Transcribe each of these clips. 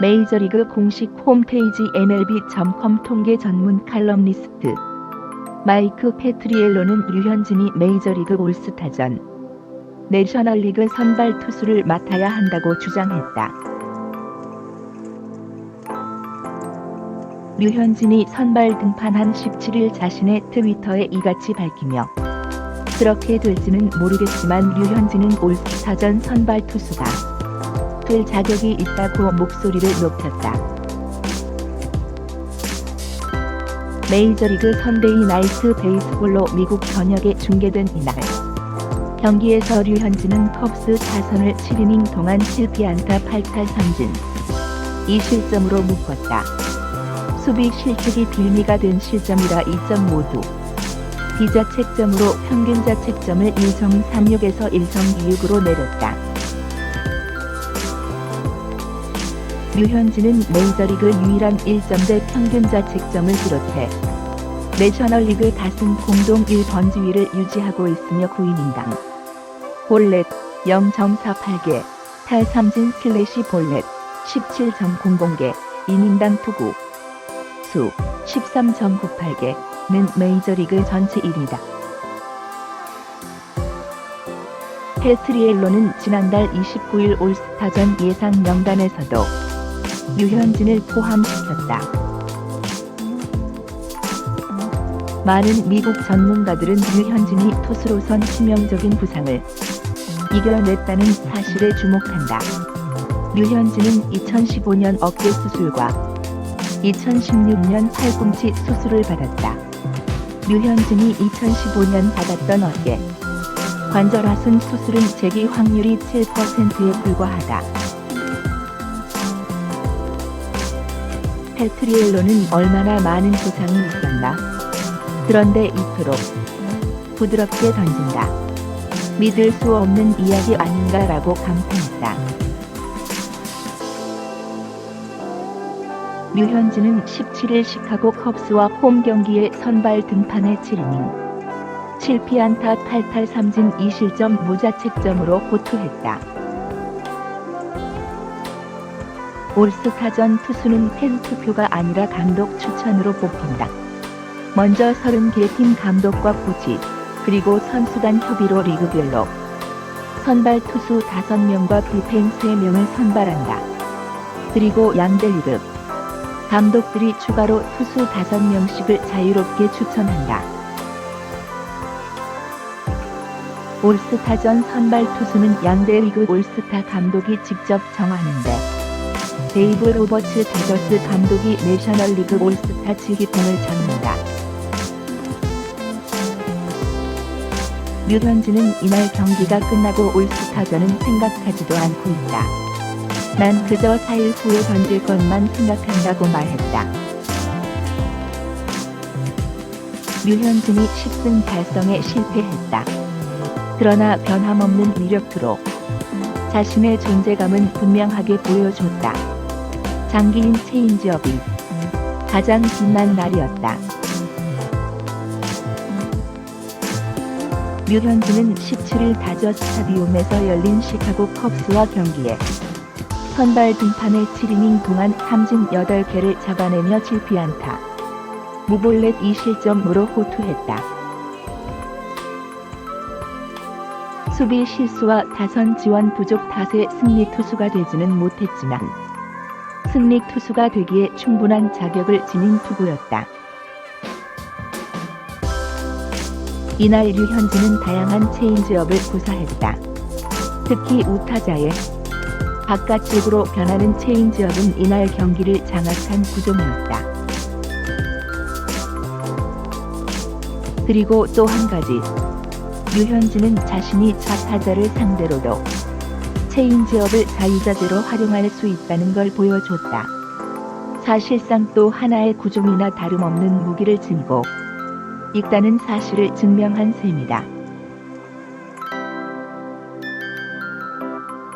메이저리그 공식 홈페이지 MLB.com 통계 전문 칼럼니스트 마이크 페트리엘로는 류현진이 메이저리그 올스타전 내셔널리그 선발 투수를 맡아야 한다고 주장했다. 류현진이 선발 등판한 17일 자신의 트위터에 이같이 밝히며 그렇게 될지는 모르겠지만 류현진은 올스타전 선발 투수다. 될 자격이 있다고 목소리를 높였다. 메이저리그 선데이 나이트 베이스볼로 미국 전역에 중계된 이날 경기에서 류현진은 컵스 타선을 7이닝 동안 7피안타 8탈 3진 2실점으로 묶었다. 수비 실책이 빌미가 된 실점이라 2점 모두 비자책점으로 평균 자책점을 1.36에서 1.26으로 내렸다. 류현진은 메이저리그 유일한 1점대 평균 자책점을 비롯해 내셔널리그 다승 공동 1번 지위를 유지하고 있으며 9이닝당 볼넷 0.48개, 탈삼진 슬래시 볼넷 17.00개, 이닝당 투구 수 13.98개는 메이저리그 전체 1위다. 페트리엘로는 지난달 29일 올스타전 예상 명단에서도 류현진을 포함시켰다. 많은 미국 전문가들은 류현진이 투수로선 치명적인 부상을 이겨냈다는 사실에 주목한다. 류현진은 2015년 어깨 수술과 2016년 팔꿈치 수술을 받았다. 류현진이 2015년 받았던 어깨 관절 하순 수술은 재기 확률이 7%에 불과하다. 페트리엘로는 얼마나 많은 부상이 있었나? 그런데 이토록 부드럽게 던진다. 믿을 수 없는 이야기 아닌가라고 감탄했다. 류현진은 17일 시카고 컵스와 홈 경기에 선발 등판해 7이닝 7피안타 8탈 3진 2실점 무자책점으로 호투했다. 올스타전 투수는 팬 투표가 아니라 감독 추천으로 뽑힌다. 먼저 30개 팀 감독과 코치, 그리고 선수단 협의로 리그별로 선발 투수 5명과 불펜 3명을 선발한다. 그리고 양대 리그 감독들이 추가로 투수 5명씩을 자유롭게 추천한다. 올스타전 선발 투수는 양대 리그 올스타 감독이 직접 정하는데 데이브 로버츠 다저스 감독이 내셔널리그 올스타 지휘봉을 잡는다. 류현진은 이날 경기가 끝나고 올스타전은 생각하지도 않고 있다. 난 그저 4일 후에 던질 것만 생각한다고 말했다. 류현진이 10승 달성에 실패했다. 그러나 변함없는 위력으로 자신의 존재감은 분명하게 보여줬다. 장기인 체인지업이 가장 빛난 날이었다. 류현진은 17일 다저 스타디움에서 열린 시카고 컵스와 경기에 선발 등판의 7이닝 동안 삼진 8개를 잡아내며 7피안타, 무볼넷 2실점으로 호투했다. 수비 실수와 타선 지원 부족 탓에 승리 투수가 되지는 못했지만 승리 투수가 되기에 충분한 자격을 지닌 투구였다. 이날 류현진은 다양한 체인지업을 구사했다. 특히 우타자의 바깥쪽으로 변하는 체인지업은 이날 경기를 장악한 구종이었다. 그리고 또 한 가지. 류현진은 자신이 좌타자를 상대로도 체인지업을 자유자재로 활용할 수 있다는 걸 보여줬다. 사실상 또 하나의 구종이나 다름없는 무기를 지니고 있다는 사실을 증명한 셈이다.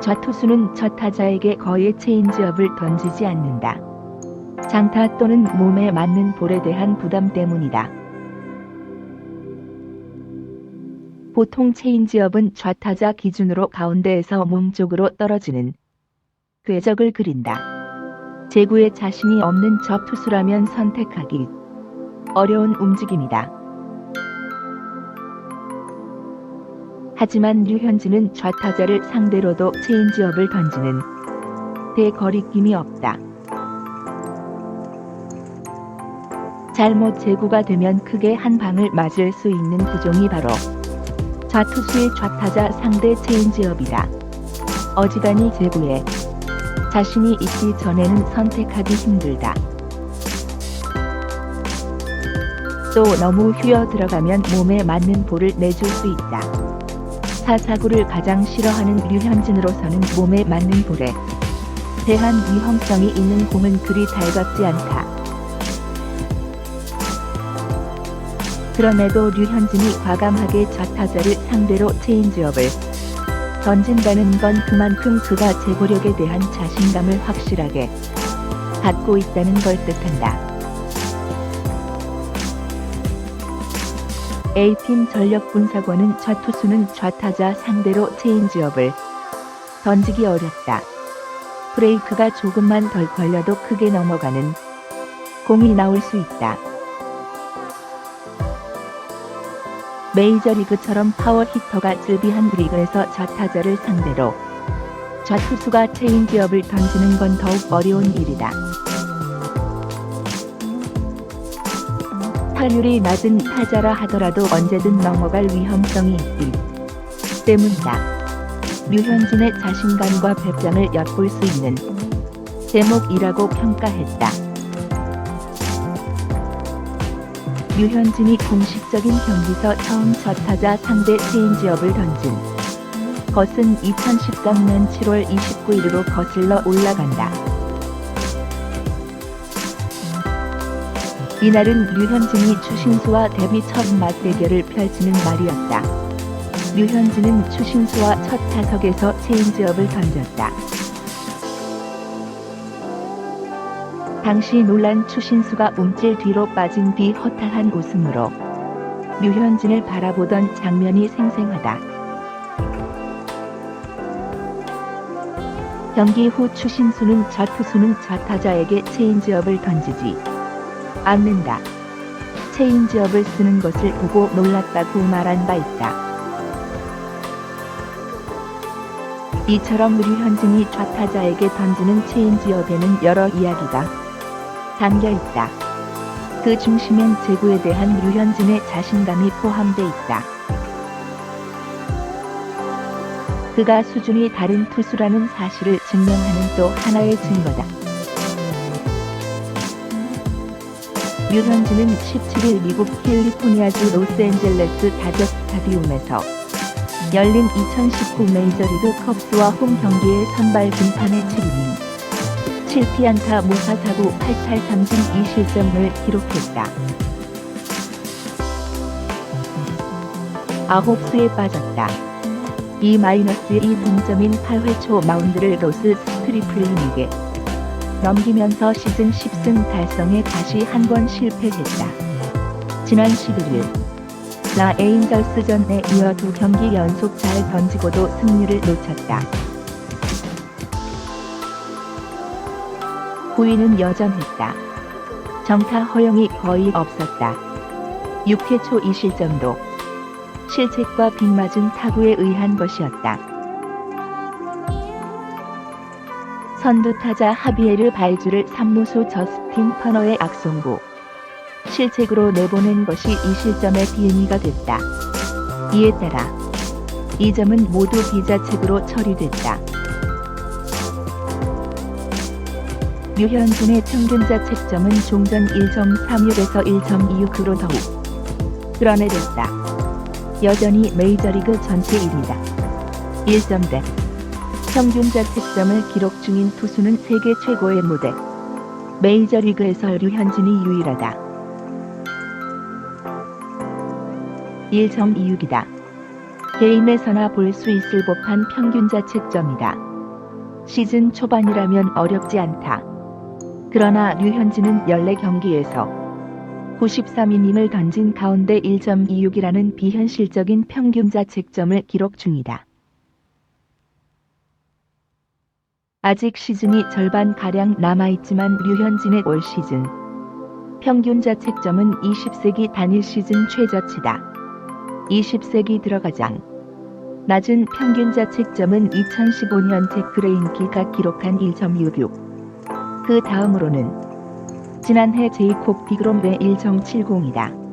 좌투수는 저 타자에게 거의 체인지업을 던지지 않는다. 장타 또는 몸에 맞는 볼에 대한 부담 때문이다. 보통 체인지업은 좌타자 기준으로 가운데에서 몸쪽으로 떨어지는 궤적을 그린다. 제구에 자신이 없는 저 투수라면 선택하기 어려운 움직임이다. 하지만 류현진은 좌타자를 상대로도 체인지업을 던지는 대거리낌이 없다. 잘못 제구가 되면 크게 한 방을 맞을 수 있는 구종이 바로 좌투수의 좌타자 상대 체인지업이다. 어지간히 제구에 자신이 있기 전에는 선택하기 힘들다. 또 너무 휘어 들어가면 몸에 맞는 볼을 내줄 수 있다. 사사구를 가장 싫어하는 류현진으로서는 몸에 맞는 볼에 대한 위험성이 있는 공은 그리 달갑지 않다. 그럼에도 류현진이 과감하게 좌타자를 상대로 체인지업을 던진다는 건 그만큼 그가 제고력에 대한 자신감을 확실하게 갖고 있다는 걸 뜻한다. A팀 전력분석원은 좌투수는 좌타자 상대로 체인지업을 던지기 어렵다. 브레이크가 조금만 덜 걸려도 크게 넘어가는 공이 나올 수 있다. 메이저리그처럼 파워 히터가 즐비한 리그에서 좌타자를 상대로 좌투수가 체인지업을 던지는 건 더욱 어려운 일이다. 타율이 낮은 타자라 하더라도 언제든 넘어갈 위험성이 있기 때문이다. 류현진의 자신감과 배짱을 엿볼 수 있는 대목이라고 평가했다. 류현진이 공식적인 경기서 처음 좌타자 상대 체인지업을 던진 것은 2013년 7월 29일로 거슬러 올라간다. 이날은 류현진이 추신수와 데뷔 첫 맞대결을 펼치는 날이었다. 류현진은 추신수와 첫 타석에서 체인지업을 던졌다. 당시 놀란 추신수가 움찔 뒤로 빠진 뒤 허탈한 웃음으로 류현진을 바라보던 장면이 생생하다. 경기 후 추신수는 좌투수는 좌타자에게 체인지업을 던지지 않는다. 체인지업을 쓰는 것을 보고 놀랐다고 말한 바 있다. 이처럼 류현진이 좌타자에게 던지는 체인지업에는 여러 이야기가 담겨 있다. 그 중심엔 제구에 대한 류현진의 자신감이 포함돼 있다. 그가 수준이 다른 투수라는 사실을 증명하는 또 하나의 증거다. 류현진은 17일 미국 캘리포니아주 로스앤젤레스 다저 스타디움에서 열린 2019 메이저리그 컵스와 홈 경기의 선발 등판에 출입인 7피안타 무사사구 8탈3진 2실점을 기록했다. 9수에 빠졌다. 2-2 동점인 8회 초 마운드를 로스 스트리플린에게 넘기면서 시즌 10승 달성에 다시 한 번 실패했다. 지난 11일 라 에인절스전에 이어 두 경기 연속 잘 던지고도 승리를 놓쳤다. 후위는 여전했다. 정타 허용이 거의 없었다. 6회 초 2실점도 실책과 빗맞은 타구에 의한 것이었다. 선두타자 하비에르 발주를 3루수 저스틴 터너의 악송구 실책으로 내보낸 것이 이 실점의 비행위가 됐다. 이에 따라 이 점은 모두 비자책으로 처리됐다. 류현진의 평균 자책점은 종전 1.36에서 1.26으로 더욱 드러내졌다. 여전히 메이저리그 전체 1위다. 1점대 평균 자책점을 기록 중인 투수는 세계 최고의 무대. 메이저리그에서 류현진이 유일하다. 1.26이다. 개인에서나 볼 수 있을 법한 평균 자책점이다. 시즌 초반이라면 어렵지 않다. 그러나 류현진은 14경기에서 93이닝을 던진 가운데 1.26이라는 비현실적인 평균 자책점을 기록 중이다. 아직 시즌이 절반 가량 남아있지만 류현진의 올 시즌 평균 자책점은 20세기 단일 시즌 최저치다. 20세기 들어가장 낮은 평균 자책점은 2015년 제크레인키가 기록한 1.66. 그 다음으로는 지난해 제이콥 디그롬 의 1.70이다.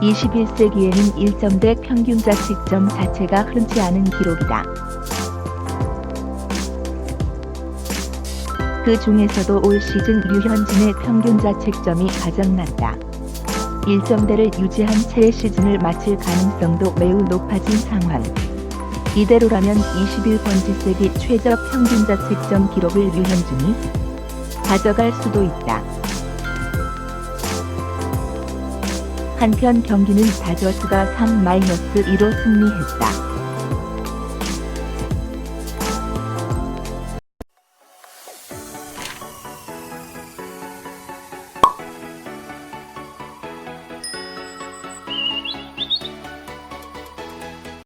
21세기에는 1점대 평균 자책점 자체가 흔치 않은 기록이다. 그 중에서도 올 시즌 류현진의 평균 자책점이 가장 낮다. 1점대를 유지한 채 시즌을 마칠 가능성도 매우 높아진 상황. 이대로라면 21번지 세기 최저 평균 자책점 기록을 류현진이 가져갈 수도 있다. 한편 경기는 다저스가 3-2로 승리했다.